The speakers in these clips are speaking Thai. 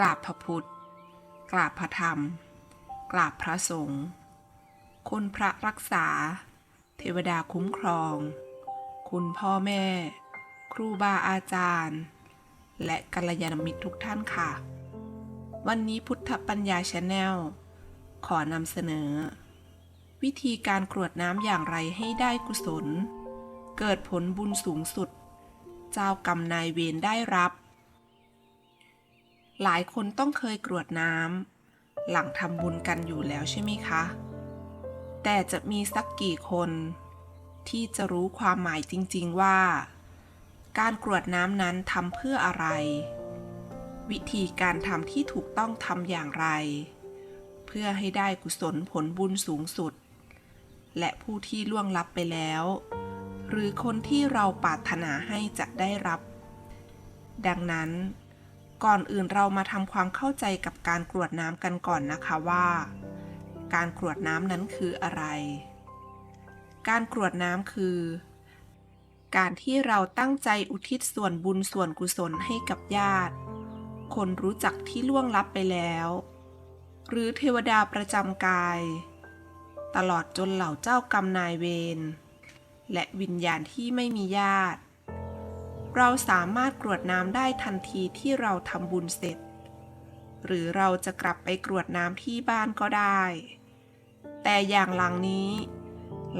กราบพระพุทธ กราบพระธรรม กราบพระสงฆ์คุณพระรักษา เทวดาคุ้มครอง คุณพ่อแม่ ครูบาอาจารย์ และกัลยาณมิตรทุกท่านค่ะ วันนี้พุทธปัญญาชาแนลขอนำเสนอ วิธีการกรวดน้ำอย่างไรให้ได้กุศล เกิดผลบุญสูงสุด เจ้ากรรมนายเวรได้รับ หลายคนต้องเคยกรวดน้ำหลังทำบุญกันอยู่แล้วใช่ไหมคะ แต่จะมีสักกี่คน ที่จะรู้ความหมายจริง ๆว่า การกรวดน้ำนั้นทำเพื่ออะไร วิธีการทำที่ถูกต้องทำอย่างไร เพื่อให้ได้กุศลผลบุญสูงสุด และผู้ที่ล่วงลับไปแล้ว หรือคนที่เราปรารถนาให้จะได้รับ ดังนั้น ก่อนอื่นเรามาทำความเข้าใจกับการกรวดน้ำกันก่อนนะคะว่า การกรวดน้ำนั้นคืออะไร การกรวดน้ำคือ การที่เราตั้งใจอุทิศส่วนบุญส่วนกุศลให้กับญาติ คนรู้จักที่ล่วงลับไปแล้ว หรือเทวดาประจำกาย ตลอดจนเหล่าเจ้ากรรมนายเวรและวิญญาณที่ไม่มีญาติ เราสามารถกรวดน้ำได้ทันทีที่เราทำบุญเสร็จ หรือเราจะกลับไปกรวดน้ำที่บ้านก็ได้ แต่อย่างหลังนี้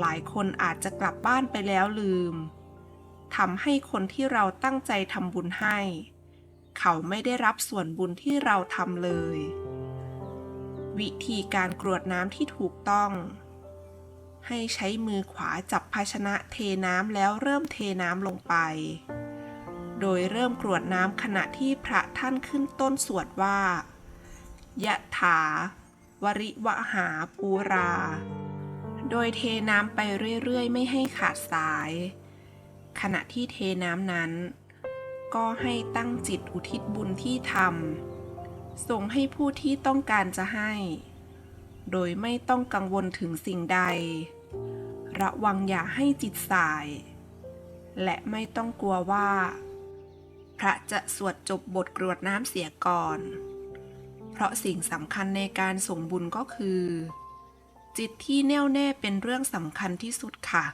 หลายคนอาจจะกลับบ้านไปแล้วลืมทำให้คนที่เราตั้งใจทำบุญให้ เขาไม่ได้รับส่วนบุญที่เราทำเลย วิธีการกรวดน้ำที่ถูกต้อง ให้ใช้มือขวาจับภาชนะเทน้ำแล้วเริ่มเทน้ำลงไป โดยเริ่มกรวดน้ำขณะที่พระท่านขึ้นต้นสวดว่ายะถาวริวหาปูรา โดยเทน้ำไปเรื่อยๆ ไม่ให้ขาดสาย ขณะที่เทน้ำนั้น ก็ให้ตั้งจิตอุทิศบุญที่ทำส่งให้ผู้ที่ต้องการจะให้ โดยไม่ต้องกังวลถึงสิ่งใด ระวังอย่าให้จิตสาย และไม่ต้องกลัวว่า พระจะสวดจบบทกรวดน้ำเสียก่อน เพราะสิ่งสำคัญในการส่งบุญก็คือ จิตที่แน่วแน่เป็นเรื่องสำคัญที่สุดค่ะ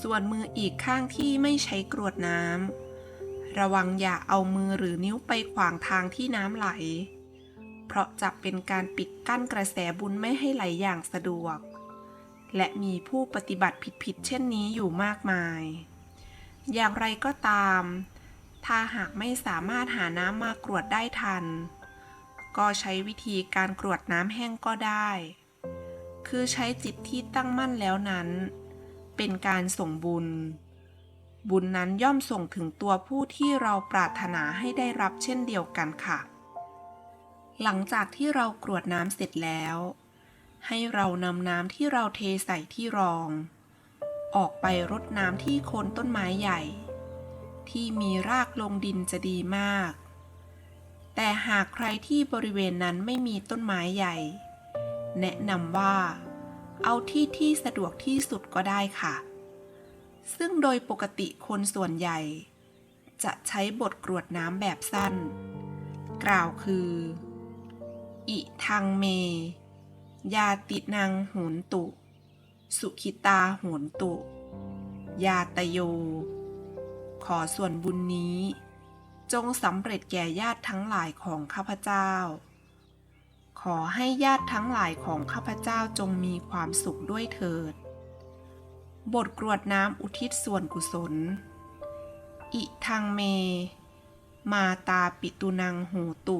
ส่วนมืออีกข้างที่ไม่ใช้กรวดน้ำระวังอย่าเอามือหรือนิ้วไปขวางทางที่น้ำไหล เพราะจะเป็นการปิดกั้นกระแสบุญไม่ให้ไหลอย่างสะดวก และมีผู้ปฏิบัติผิดๆเช่นนี้อยู่มากมาย อย่างไรก็ตาม ถ้าหากไม่สามารถหาน้ำมากรวดได้ทัน ก็ใช้วิธีการกรวดน้ำแห้งก็ได้ คือใช้จิตที่ตั้งมั่นแล้วนั้น เป็นการส่งบุญ บุญนั้นย่อมส่งถึงตัวผู้ที่เราปรารถนาให้ได้รับเช่นเดียวกันค่ะ หลังจากที่เรากรวดน้ำเสร็จแล้ว ให้เรานำน้ำที่เราเทใส่ที่รอง ออกไปรดน้ำที่โคนต้นไม้ใหญ่ ที่มีรากลงดินจะดีมาก แต่หากใครที่บริเวณนั้นไม่มีต้นไม้ใหญ่ แนะนำว่า เอาที่ที่สะดวกที่สุดก็ได้ค่ะ ซึ่งโดยปกติคนส่วนใหญ่ จะใช้บทกรวดน้ำแบบสั้น กล่าวคือ อิทังเม ยาตินังโหนตุ สุขิตาโหนตุ ยาตโย ขอส่วนบุญนี้ จงสำเร็จแก่ญาติทั้งหลายของข้าพเจ้า ขอให้ญาติทั้งหลายของข้าพเจ้าจงมีความสุขด้วยเถิด บทกรวดน้ำอุทิศส่วนกุศล อิทังเม มาตาปิตุนังโหตุ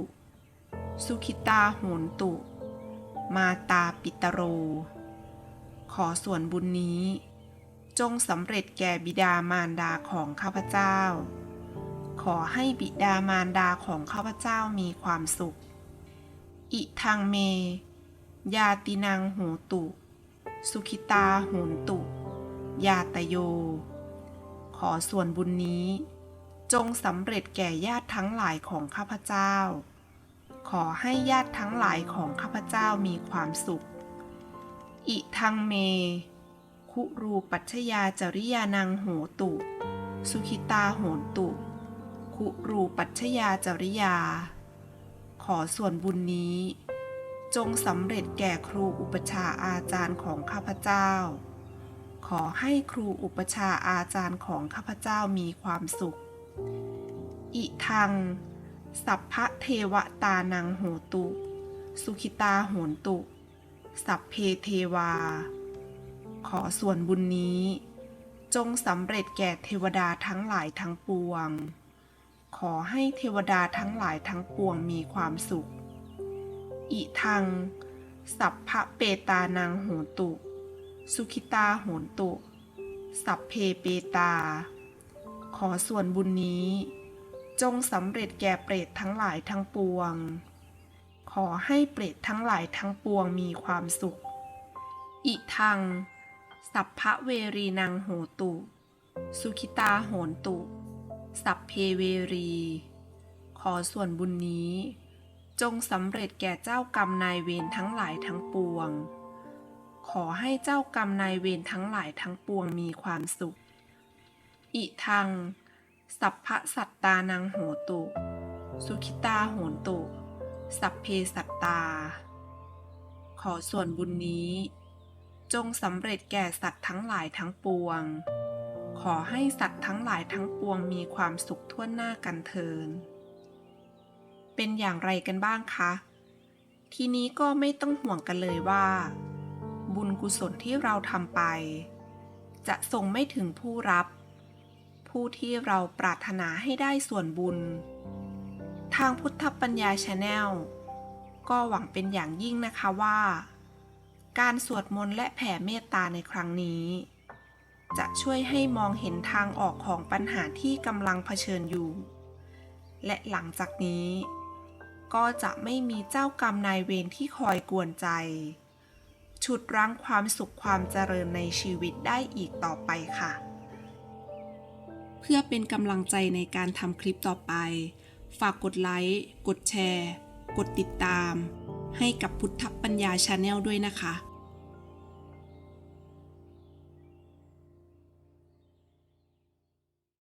สุขิตาโหนตุ มาตาปิตโร ขอส่วนบุญนี้ จงสำเร็จแก่บิดามารดาของข้าพเจ้า ขอให้บิดามารดาของข้าพเจ้ามีความสุข อิทังเม ยาตินังโหตุ สุขิตาหนตุ ยาตโย ขอส่วนบุญนี้ จงสำเร็จแก่ญาติทั้งหลายของข้าพเจ้า ขอให้ญาติทั้งหลายของข้าพเจ้ามีความสุข อิทังเม คุรูปัชยาจริยานังโหตุ สุขิตาโหนตุ คุรูปัชยาจริยา ขอส่วนบุญนี้ จงสำเร็จแก่ครูอุปชาอาจารย์ของข้าพเจ้า ขอให้ครูอุปชาอาจารย์ของข้าพเจ้ามีความสุข อิทัง สัพพะเทวตานังโหตุ สุขิตาโหนตุ สัพเพเทวา ขอส่วนบุญนี้ จงสำเร็จแก่เทวดาทั้งหลายทั้งปวง ขอให้เทวดาทั้งหลายทั้งปวงมีความสุข อิทัง สัพพะเปตานังโหตุ สุขิตาโหนตุ สัพเพเปตา ขอส่วนบุญนี้ จงสำเร็จแก่เปรตทั้งหลายทั้งปวง ขอให้เปรตทั้งหลายทั้งปวงมีความสุข อิทัง สัพพะเวรีนังโหตุ สุขิตาโหนตุ สัพเพเวรี ขอส่วนบุญนี้ จงสำเร็จแก่เจ้ากรรมนายเวรทั้งหลายทั้งปวง ขอให้เจ้ากรรมนายเวรทั้งหลายทั้งปวงมีความสุข อิทัง สัพพะสัตตานังโหตุ สุขิตาโหนตุ สัพเพสัตตา ขอส่วนบุญนี้ จงสำเร็จแก่สัตว์ทั้งหลายทั้งปวง ขอให้สัตว์ทั้งหลายทั้งปวงมีความสุขทั่วหน้ากันเทิน เป็นอย่างไรกันบ้างคะ ทีนี้ก็ไม่ต้องห่วงกันเลยว่า บุญกุศลที่เราทำไป จะส่งไม่ถึงผู้รับ ผู้ที่เราปรารถนาให้ได้ส่วนบุญ ทางพุทธปัญญาชาแนลก็หวังเป็นอย่างยิ่งนะคะว่า การสวดมนต์และแผ่เมตตาในครั้งนี้ จะช่วยให้มองเห็นทางออกของปัญหาที่กำลังเผชิญอยู่ และหลังจากนี้ ก็จะไม่มีเจ้ากรรมนายเวรที่คอยกวนใจ ฉุดรั้งความสุขความเจริญในชีวิตได้อีกต่อไปค่ะ เพื่อเป็นกำลังใจในการทำคลิปต่อไป ฝากกดไลค์ กดแชร์ กดติดตามให้กับพุทธปัญญาชาแนลด้วยนะคะ